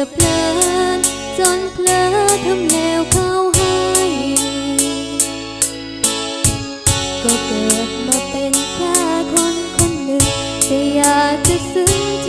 จะเพลินจนเพลอทำแล้วเข้าให้ ก็เกิดมาเป็นแค่คนคนหนึ่งแต่อยากจะซื้อ